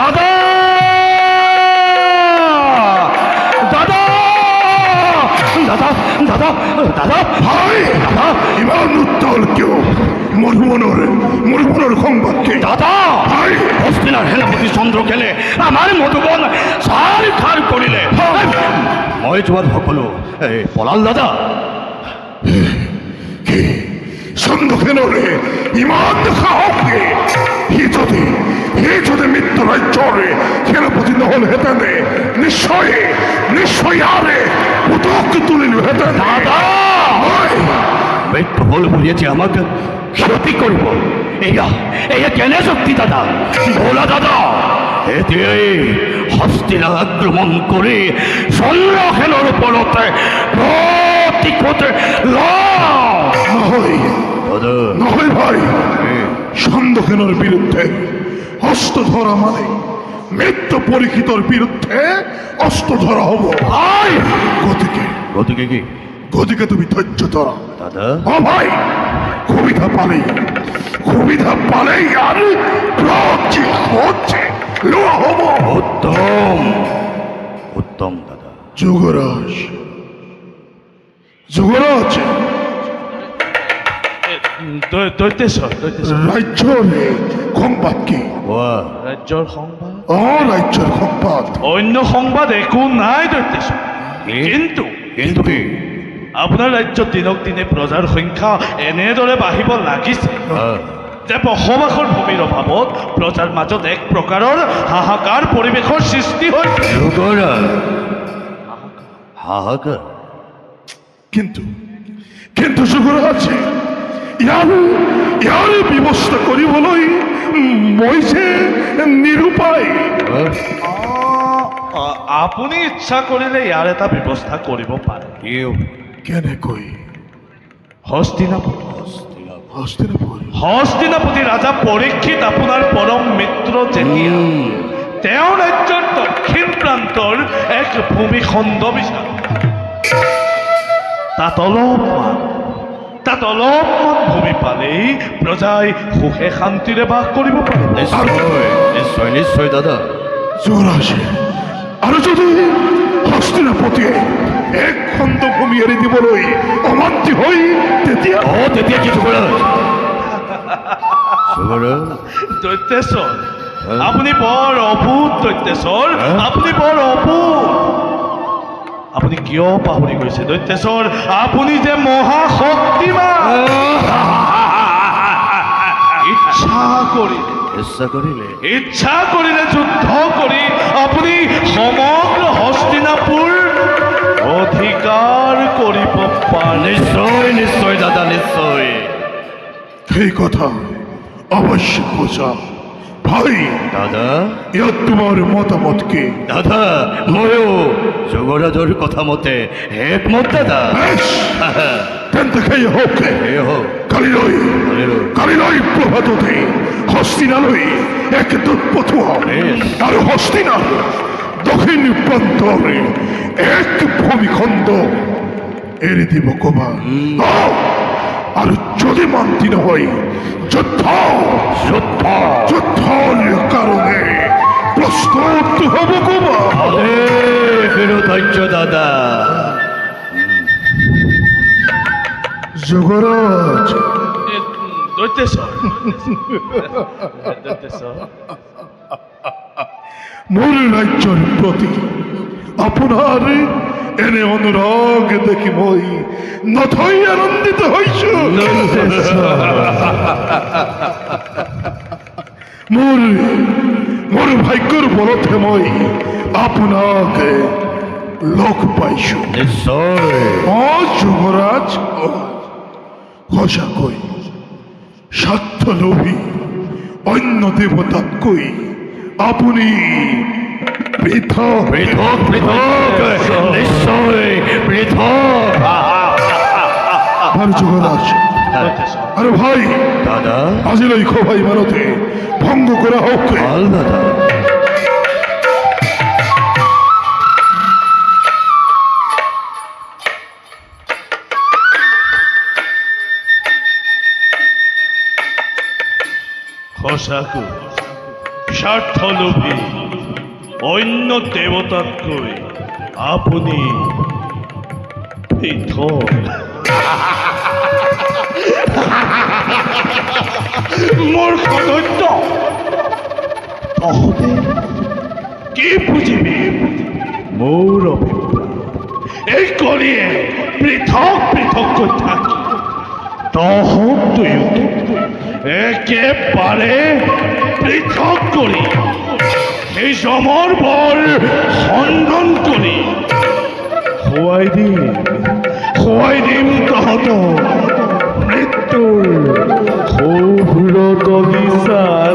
দাদা! দাদা! দাদা দাদা দাদা! ভাই দাদা! ইমান উত্তল কেউ? মরুবনর মরুবনর সংবাদকে দাদা! ভাই! হস্তিনার সেনাপতি চন্দ্র খেলে আমাৰ মধুবন চাৰ খাৰ কৰিলে মই যোৱাত সকলো এই পলাল দাদা। কি সন্মুখেনরে ইমান সাহসকে সি যদি সি যদি মৃত্যু ৰাজ্যৰে সেনাপতি নহল হেতেনে নিশ্চয় নিশ্চয় ইয়াৰে পুতক তুলিলো হেতেন দাদা! মৃত্যু হ'ল বুলি এতিয়া আমাক ক্ষতি কৰিব এয়া এয়া কেনে শক্তি দাদা? ভোলা দাদা হস্তিনা আক্ৰমণ কৰি চন্দ্ৰসেনৰ ওপৰতে প্ৰতিশোধ লওঁ নহয় নহয় ভাই। সন্দেহের বিরুদ্ধে অস্ত্র ধরা মানে মৃত্যু পরীক্ষিতর বিরুদ্ধে অস্ত্র ধরা হব। ভাই গতিকে গতিকে কি? গতিকে তুমি ধৈর্য ধরা। দাদা? ও ভাই সুবিধা পালেই সুবিধা পালেই আর প্রতি হচ্ছে হব। উত্তম উত্তম দাদা। যুবরাজ যুবরাজ দৈ- দৈত্যেশ্বৰ দৈত্যেশ্বৰ সংবাদ কি? ৰাজ্যৰ সংবাদ? অ রাজ্যের সংবাদ। অন্য সংবাদ একো নাই কিন্তু কিন্তু কি? আপোনাৰ ৰাজ্যত দিনক দিনে প্ৰজাৰ সংখ্যা এনেদৰে বাঢ়িব লাগিছে যে বসবাসৰ ভূমিৰ অভাৱত প্ৰজাৰ মাজত এক প্ৰকাৰৰ হাহাকাৰ পৰিৱেশৰ সৃষ্টি হৈছে। যুগৰাজ হাহাকাৰ। কিন্তু কিন্তু যুৱৰাজ ইয়াৰ ইয়াৰ ব্যৱস্থা কৰিবলৈ মই যে নিৰূপায় আহ, আ- আপুনি ইচ্ছা কৰিলে ইয়াৰ এটা ব্যৱস্থা কৰিব পাৰে ইউ কেনেকৈ হস্তিনাপুৰ হস্তিনাপুৰ হস্তিনাপতি ৰাজা পৰীক্ষিত আপোনাৰ পৰম মিত্ৰ যেতিয়া তেওঁ ৰাজ্যৰ দক্ষিণ প্ৰান্তৰ এক ভূমিখণ্ড বিচাৰে। তাত অলপমান তাত অলপমান ভূমি পালেই প্ৰজাই সুখে শান্তিৰে বাস কৰিব পাৰিব নিশ্চয় নিশ্চয় নিশ্চয় দাদা। যুৱৰাজ আৰু যদি হস্তিনাপতিয়ে এক খণ্ড ভূমি এৰি দিবলৈ অমান্তি হৈ তেতিয়া অ তেতিয়া কি যুগৰাজ দৈত্যেশ্বৰ আপুনি বৰ অভূত দৈত্যেশ্বৰ আপুনি বৰ অভূত। আপুনি কিয় পাহৰি গৈছে? দৈত্যেশ্বৰ আপুনি যে মহাশক্তিমান! ইচ্ছা কৰি ইচ্ছা কৰিলে। ইচ্ছা কৰিলে যুদ্ধ কৰি আপুনি সমগ্ৰ হস্তিনাপুৰ অধিকাৰ কৰিব পাৰে। নিশ্চয় নিশ্চয় দাদা নিশ্চয়। সেই কথা অৱশ্য বুজা ভাই। দাদা। ইয়াত তোমাৰ মতামত কি? দাদা ময়ো যুৱৰাজৰ কথা মতে একমত দাদা। এক হস্তিনাৰ দক্ষিণ প্ৰান্তৰে এক ভূমিখণ্ড এৰি দিব কবা আৰু যদি মান্তি নহয় যুদ্ধ যুদ্ধ যুদ্ধৰ কাৰণে প্ৰস্তুত হ'ব কবা আরে ফেরত দাদা। দৈত্যেশ্বৰ মোৰ ৰাজ্যৰ প্ৰতি আপোনাৰ এনে অনুৰাগ দেখি মই। নথৈ আনন্দিত হৈছো মোৰ মোৰ ভাগ্যৰ বলতহে মই আপোনাক লগ পাইছো। অ যুৱৰাজ অ, সঁচাকৈ স্বাৰ্থলোভী অন্য দেৱতাতকৈ আপুনি পৃথক। পৃথক পৃথক। নিশ্চয় পৃথক। ভাই দাদা। কৰা হওক ভালো দাদা। সঁচাকৈ স্বাৰ্থলোভী অন্য দেৱতাতকৈ আপুনি পৃথক। মোৰ সদস্য তহঁতে কি মোৰ অভিপ্ৰায়। এই কৰিয়ে পৃথক পৃথককৈ থাকি তহঁত দুয়োকে একেবাৰে পৃথক কৰি সেই বল বৰ করি কৰি দিন। দিম দিন দিম তহঁতক খুব রত কবিচাৰ